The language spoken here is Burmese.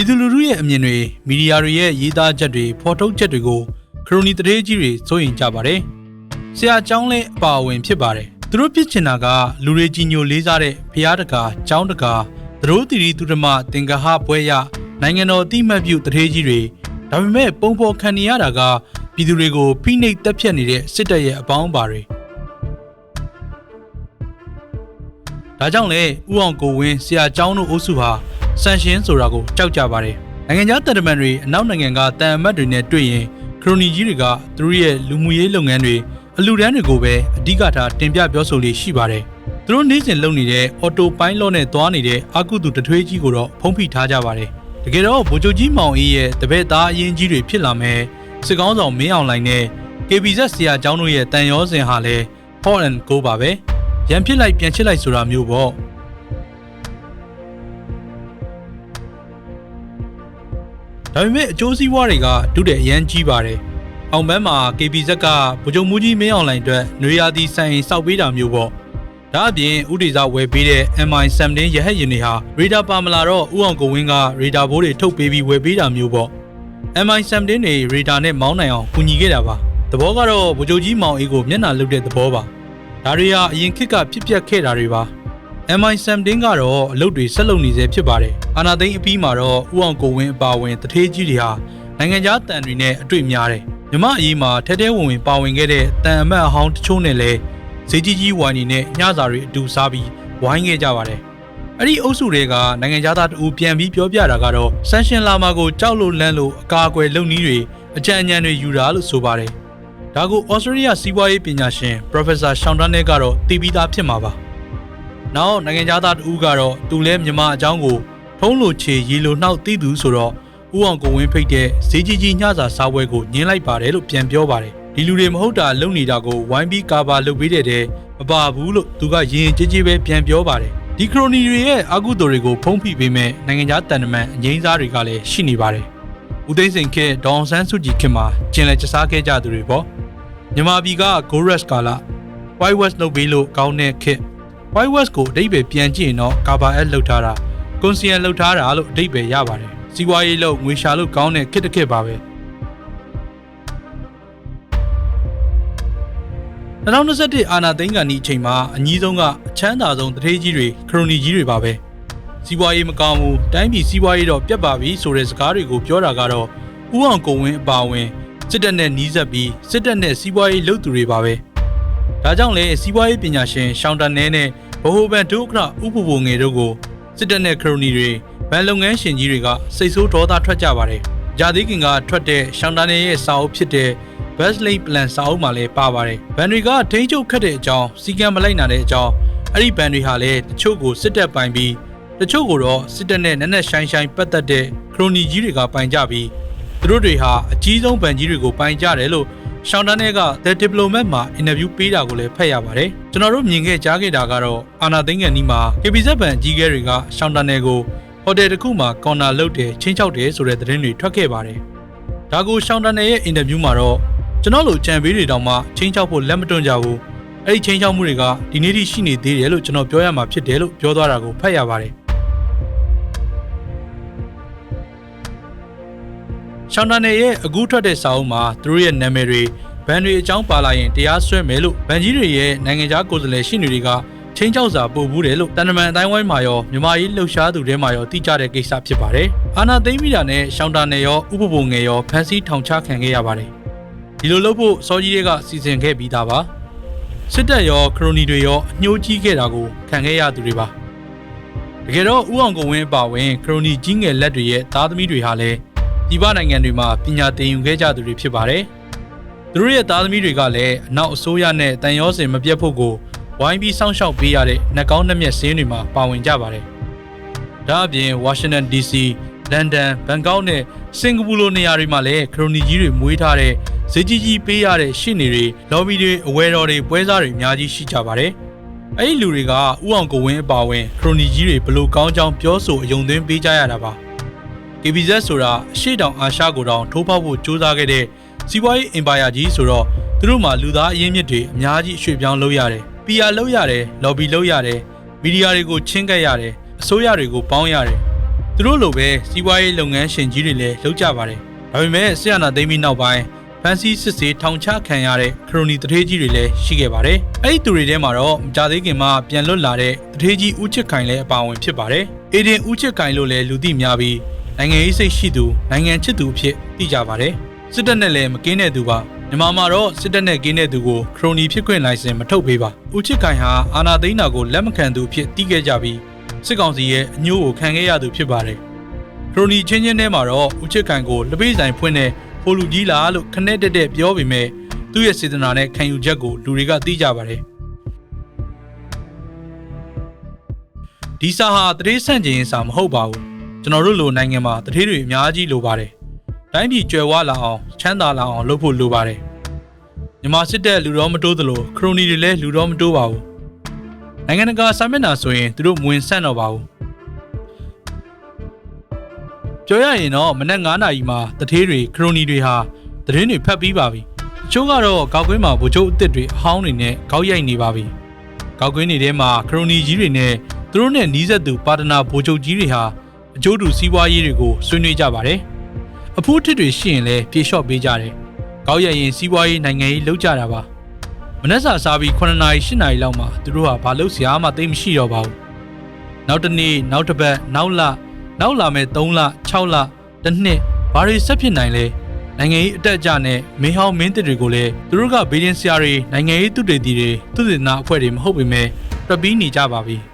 ပြည်သူလူထုရဲ့အမြင်တွေမီဒီယာတွေရဲ့ရေးသားချက်တွေဖော်ထုတ်ချက်တွေကိုခရိုနီတရေကြီးတွေစိုးရင်ကြပါတယ်။ဆရာကျောင်းလဲအပါအဝင်ဖြစ်ပါတယ်။သူတို့ဖြစ်ချင်တာကလူတွေကြီးညိုလေးစားတဲ့ဖျားတကာကျောင်းတကာသတို့တီရီသူဓမ္မသင်္ကဟပွဲရနိုင်ငံတော်အတိမတ်ပြုတရေကြီးတွေဒါပေမဲ့ပုံပေါ်ခံနေရတာကပြည်သူတွေကိုဖိနှိပ်တက်ဖြတ်နေတဲ့စစ်တပ်ရဲ့အပေါင်းအပါတွေဒါကြောင့်လေဥအောင်ကိုဝင်းဆရာကျောင်းတို့အုပ်စုဟာ ဆန်ရှင်းဆိုတာကိုကြောက်ကြပါတယ်နိုင်ငံခြားတပ်တမန်တွေအနောက်နိုင်ငံကတန်အမတ်တွေနဲ့တွေ့ရင်ခရိုနီကြီးတွေကသူတို့ရဲ့လူမှုရေးလုပ်ငန်းတွေအလူတန်းတွေကိုပဲအဓိကထားတင်ပြပြောဆိုလေးရှိပါတယ်သူတို့နေ့စဉ်လုပ်နေတဲ့အော်တိုပိုင်းလော့နဲ့သွားနေတဲ့အာကုသူတထွေးကြီးကိုတော့ဖုံးဖိထားကြပါတယ်တကယ်တော့ဗိုလ်ချုပ်ကြီးမောင်အေးရဲ့တပည့်သားအရင်ကြီးတွေဖြစ်လာမယ်စစ်ကောင်းဆောင်မင်းအောင်လှိုင်နဲ့ KBZ ဆရာကျောင်းတို့ရဲ့တန်ရောစင်ဟာလည်း Hot and Go ပါပဲရန်ဖြစ်လိုက်ပြန်ချစ်လိုက်ဆိုတာမျိုးပေါ့ ဒါပေမဲ့အကျိုးစီးပွားတွေကဒုတဲ့အရန်ကြီးပါတယ်အောင်ပန်းမှာ KBZ ကဗိုလ်ချုပ်မူကြီးမင်းအောင်လှိုင်အတွက်နွေရာသီဆိုင်စောက်ပေးတာမျိုးပေါ့ဒါအပြင်ဥဒေစာဝယ်ပေးတဲ့ MI17 ရဟတ်ယာဉ်တွေဟာရေဒါပါမလာတော့ဥအောင်ကိုဝင်းကရေဒါဘိုးတွေထုတ်ပေးပြီးဝယ်ပေးတာမျိုးပေါ့ MI17 တွေရေဒါနဲ့မောင်းနိုင်အောင်ကူညီခဲ့တာပါသဘောကတော့ဗိုလ်ချုပ်ကြီးမောင်အေးကိုမျက်နှာလုတဲ့သဘောပါဒါတွေဟာအရင်ခေတ်ကဖြစ်ပျက်ခဲ့တာတွေပါ MI17 ကတော့အလုပ်တွေဆက်လုပ်နေစေဖြစ်ပါတယ်အာနာသိန်းအပြီးမှာတော့ဥအောင်ကိုဝင်းအပါဝင်တထေးကြီးတွေဟာနိုင်ငံခြားတန်တွေနဲ့အတွေ့များတယ်မြမအရေးမှာထဲထဲဝင်ဝင်ပါဝင်ခဲ့တဲ့တန်အမတ်အဟောင်းတချို့နဲ့လည်းဈေးကြီးကြီးဝိုင်းနေနဲ့ညစာတွေအတူစားပြီးဝိုင်းခဲ့ကြပါတယ်အဲ့ဒီအုပ်စုတွေကနိုင်ငံခြားသားတူပြန်ပြီးပြောပြတာကတော့ဆန်ရှင်လာမာကိုကြောက်လို့လန့်လို့အကာအကွယ်လုပ်နည်းတွေအကြံဉာဏ်တွေယူတာလို့ဆိုပါတယ်ဒါကိုဩစတြေးလျစီးပွားရေးပညာရှင် Professor ရှောင်းတန်းနဲ့ကတော့တည်ပြီးသားဖြစ်မှာပါ နောက်နိုင်ငံခြားသားတူကတော့သူလဲမြန်မာအကြောင်းကိုထုံးလိုချေရီလိုနှောက်သိသူဆိုတော့ဥအောင်ကိုဝင်းဖိတ်တဲ့ဈေးကြီးကြီးညစာစားပွဲကိုညင်းလိုက်ပါတယ်လို့ပြန်ပြောပါတယ်ဒီလူတွေမဟုတ်တာလုံနေတာကိုဝိုင်းပြီးကာဘာလုပ်ပေးတဲ့တဲ့မပါဘူးလို့သူကရင်ရင်ကြီးကြီးပဲပြန်ပြောပါတယ်ဒီခရိုနီတွေရဲ့အကုသိုလ်တွေကိုဖုံးဖိပေးမဲ့နိုင်ငံခြားတန်တမန်အငိမ့်စားတွေကလည်းရှိနေပါတယ်ဦးသိန်းစိန်ခေတ်ဒေါအောင်ဆန်းစုကြည်ခေတ်မှာကျင်လည်ကျစားခဲ့ကြသူတွေပေါ့မြန်မာပြည်က Goresh ကာလာ White West လုပ်ပေးလို့ကောင်းတဲ့ခေတ် White West ကိုအတိတ်ပဲပြန်ကြည့်ရင်တော့ Cover Ad လောက်ထားတာ Conscient လောက်ထားတာလို့အတိတ်ပဲရပါတယ်စီးပွားရေးလို့ငွေရှာလို့ကောင်းတဲ့ခေတ်တစ်ခေတ်ပါပဲ2021အာနာသိန်းကန်ဒီအချိန်မှာအကြီးဆုံးကအချမ်းသာဆုံးတထေးကြီးတွေခရိုနီကြီးတွေပါပဲစီးပွားရေးမကောင်းဘူးတိုင်းပြည်စီးပွားရေးတော့ပြတ်ပါပြီဆိုတဲ့စကားတွေကိုပြောတာကတော့ဥအောင်ကိုဝင်းအပါဝင်စစ်တပ်နဲ့နှီးဆက်ပြီးစစ်တပ်နဲ့စီးပွားရေးလုပ်သူတွေပါပဲ ဒါကြောင့်လေစီးပွားရေးပညာရှင်ရှောင်းတန်နဲနဲ့ဘဟိုဘန်ဒုက္ခဥပပငယ်တို့ကိုစစ်တပ်နဲ့ခရိုနီတွေဗန်လုပ်ငန်းရှင်ကြီးတွေကစိတ်ဆိုးဒေါသထွက်ကြပါတယ်။ဂျာသီးကင်ကထွက်တဲ့ရှောင်းတန်နဲရဲ့စာအုပ်ဖြစ်တဲ့ Basley Plan စာအုပ်မှာလည်းပါပါတယ်။ဘန်တွေကထိန်းချုပ်ခတ်တဲ့အကြောင်းစီကံမလိုက်နိုင်တဲ့အကြောင်းအဲ့ဒီဘန်တွေဟာလည်းတချို့ကိုစစ်တပ်ပိုင်ပြီးတချို့ကိုတော့စစ်တပ်နဲ့နက်နက်ရှိုင်းရှိုင်းပတ်သက်တဲ့ခရိုနီကြီးတွေကပိုင်ကြပြီးသူတို့တွေဟာအကြီးဆုံးဘန်ကြီးတွေကိုပိုင်ကြတယ်လို့ ရှောင်းတန်းနဲ့က The Diplomat မှာအင်တာဗျူးပေးတာကိုလည်းဖတ်ရပါတယ်ကျွန်တော်တို့မြင်ခဲ့ကြားခဲ့တာကတော့အာနာသိန်းကန်နီးမှာ KBZ ဘန်ကြီးကဲတွေကရှောင်းတန်းနဲ့ကိုဟိုတယ်တစ်ခုမှာကော်နာလုတ်တယ်ချင်းချောက်တယ်ဆိုတဲ့သတင်းတွေထွက်ခဲ့ပါတယ်ဒါကိုရှောင်းတန်းနဲ့ရဲ့အင်တာဗျူးမှာတော့ကျွန်တော်လိုကြံပေးတွေတောင်မှချင်းချောက်ဖို့လက်မတွန့်ကြဘူးအဲ့ဒီချင်းချောက်မှုတွေကဒီနေ့ထိရှိနေသေးတယ်လို့ကျွန်တော်ပြောရမှာဖြစ်တယ်လို့ပြောသွားတာကိုဖတ်ရပါတယ် ရှောင်းတန်နယ်ရဲ့အခုထွက်တဲ့စာအုပ်မှာသူတို့ရဲ့နာမည်တွေဘန်တွေအကြောင်းပါလာရင်တရားစွဲမယ်လို့ဗန်ကြီးတွေရဲ့နိုင်ငံခြားကိုယ်စားလှယ်ရှိနေတွေကချင်းချောက်စာပို့ဘူးတယ်လို့တန်တမန်အတိုင်းဝိုင်းမှာရောမြန်မာရေးလှုပ်ရှားသူတွေမှာရောသိကြတဲ့ကိစ္စဖြစ်ပါတယ်။အာနာသိမ့်မိတာနဲ့ရှောင်းတန်နယ်ရောဥပပုံငယ်ရောဖန်စီထောင်ချခံခဲ့ရပါတယ်။ဒီလိုလုပ်ဖို့စောကြီးတွေကစီစဉ်ခဲ့ပြီးသားပါ။စစ်တပ်ရောခရိုနီတွေရောအညှိုးကြီးခဲ့တာကိုခံခဲ့ရသူတွေပါ။တကယ်တော့ဥအောင်ကိုဝင်းအပါဝင်ခရိုနီကြီးငယ်လက်တွေရဲ့သားသမီးတွေဟာလည်း ပြည်ပနိုင်ငံတွေမှာပညာသင်ယူခဲ့ကြသူတွေဖြစ်ပါတယ်။သူတို့ရဲ့သားသမီးတွေကလည်းအနောက်အစိုးရနဲ့တန်ရောစင်မပြတ်ဖို့ကိုဝိုင်းပြီးစောင့်ရှောက်ပေးရတဲ့နှကောင်းနှမျက်စင်းတွေမှာပါဝင်ကြပါတယ်။ဒါအပြင် Washington DC, London, Bangkok နဲ့စင်ကာပူလိုနေရာတွေမှာလည်းခရိုနီကြီးတွေမွေးထားတဲ့ဈေးကြီးကြီးပေးရတဲ့ရှင့်နေတွေလော်ဘီတွေအဝဲတော်တွေပွဲစားတွေအများကြီးရှိကြပါတယ်။အဲ့ဒီလူတွေကဥအောင်ကိုဝင်းအပါဝင်ခရိုနီကြီးတွေဘလို့ကောင်းကြောင်းပြောဆိုအယုံသွင်းပေးကြရတာပါ။ KBZ ဆိုတာအရှိတောင်အာရှကိုတောင်ထိုးဖောက်ဖို့ကြိုးစားခဲ့တဲ့စီးပွားရေးအင်ပါယာကြီးဆိုတော့သူတို့မှာလူသားအရင်းမြစ်တွေအများကြီးရွှေ့ပြောင်းလုပ်ရတယ်။ PR လုပ်ရတယ်၊လော်ဘီလုပ်ရတယ်၊မီဒီယာတွေကိုချင်းကပ်ရတယ်၊အစိုးရတွေကိုပေါင်းရတယ်။သူသူတို့လိုပဲစီးပွားရေးလုပ်ငန်းရှင်ကြီးတွေလည်းလုပ်ကြပါတယ်ဒါပေမဲ့ဆီယနာသိမ်းပြီးနောက်ပိုင်းဖန်စီစစ်စေးထောင်ချခံရတဲ့ခရိုနီတထေးကြီးတွေလည်းရှိခဲ့ပါတယ်အဲ့ဒီသူတွေထဲမှာတော့မကြသေးခင်မှာပြန်လွတ်လာတဲ့တထေးကြီးဦးချစ်ခိုင်လည်းအပါအဝင်ဖြစ်ပါတယ်အေဒင်ဦးချစ်ခိုင်လို့လည်းလူသိများပြီး နိုင်ငံရေးစိတ်ရှိသူနိုင်ငံချစ်သူအဖြစ်သိကြပါတယ်စစ်တပ်နဲ့လည်းမကင်းတဲ့သူပါမြန်မာမှာတော့စစ်တပ်နဲ့ကင်းတဲ့သူကိုခရိုနီဖြစ်ခွင့်လိုင်စင်မထုတ်ပေးပါဦးချစ်ခိုင်ဟာအာနာသိန်းတာကိုလက်မခံသူအဖြစ်တီးခဲ့ကြပြီးစစ်ကောင်စီရဲ့အညို့ကိုခံခဲ့ရသူဖြစ်ပါတယ်ခရိုနီချင်းချင်းထဲမှာတော့ဦးချစ်ခိုင်ကိုလက်ပေးဆိုင်ဖွင့်တဲ့ဖိုလူကြီးလားလို့ခနဲ့တက်တက်ပြောပေမဲ့သူ့ရဲ့စေတနာနဲ့ခံယူချက်ကိုလူတွေကသိကြပါတယ်ဒီစာဟာတရေဆန့်ကျင်ရေးစာမဟုတ်ပါဘူး ကျွန်တော်တို့လိုနိုင်ငံမှာတရေတွေအများကြီးလိုပါတယ်တိုင်းပြည်ကြွယ်ဝလာအောင်ချမ်းသာလာအောင်လုပ်ဖို့လိုပါတယ်မြန်မာစစ်တပ်လူတော်မတိုးသလိုခရိုနီတွေလည်းလူတော်မတိုးပါဘူးနိုင်ငံတကာစာမျက်နှာဆိုရင်သူတို့မဝင်ဆန့်တော့ပါဘူးပြောရရင်တော့မနက်9နာရီမှာတထေးတွေခရိုနီတွေဟာသတင်းတွေဖတ်ပြီးပါပြီတချို့ကတော့ကောက်ကွင်းမှာဗိုလ်ချုပ်အစ်စ်တွေအဟောင်းတွေနဲ့ခေါက်ရိုက်နေပါပြီကောက်ကွင်းတွေထဲမှာခရိုနီကြီးတွေနဲ့သူတို့နဲ့နီးစပ်သူပါတနာဗိုလ်ချုပ်ကြီးတွေဟာ အကျိုးတူစီးပွားရေးတွေကိုဆွေးနွေးကြပါတယ်အဖိုးထစ်တွေရှိရင်လည်းပြေလျှော့ပေးကြတယ်ကောက်ရိုက်ရင်စီးပွားရေးနိုင်ငံရေးလုပ်ကြတာပါမနက်စာစားပြီး9နာရီ10နာရီလောက်မှာသူတို့ဟာဘာလုပ်စရာမှသိမ်းမရှိတော့ပါဘူးနောက်တစ်နေ့နောက်တစ်ပတ်နောက်လနောက်လာမဲ့3လ6လတစ်နှစ်ဘာတွေဆက်ဖြစ်နိုင်လဲနိုင်ငံရေးအတက်အကျနဲ့မင်းဟောင်းမင်းတစ်တွေကိုလည်းသူတို့ကဘေးဒင်းဆရာတွေနိုင်ငံရေးသူတေတီတွေသူတေသနာအဖွဲ့တွေမဟုတ်ပေမဲ့တွက်ပြီးနေကြပါပြီ။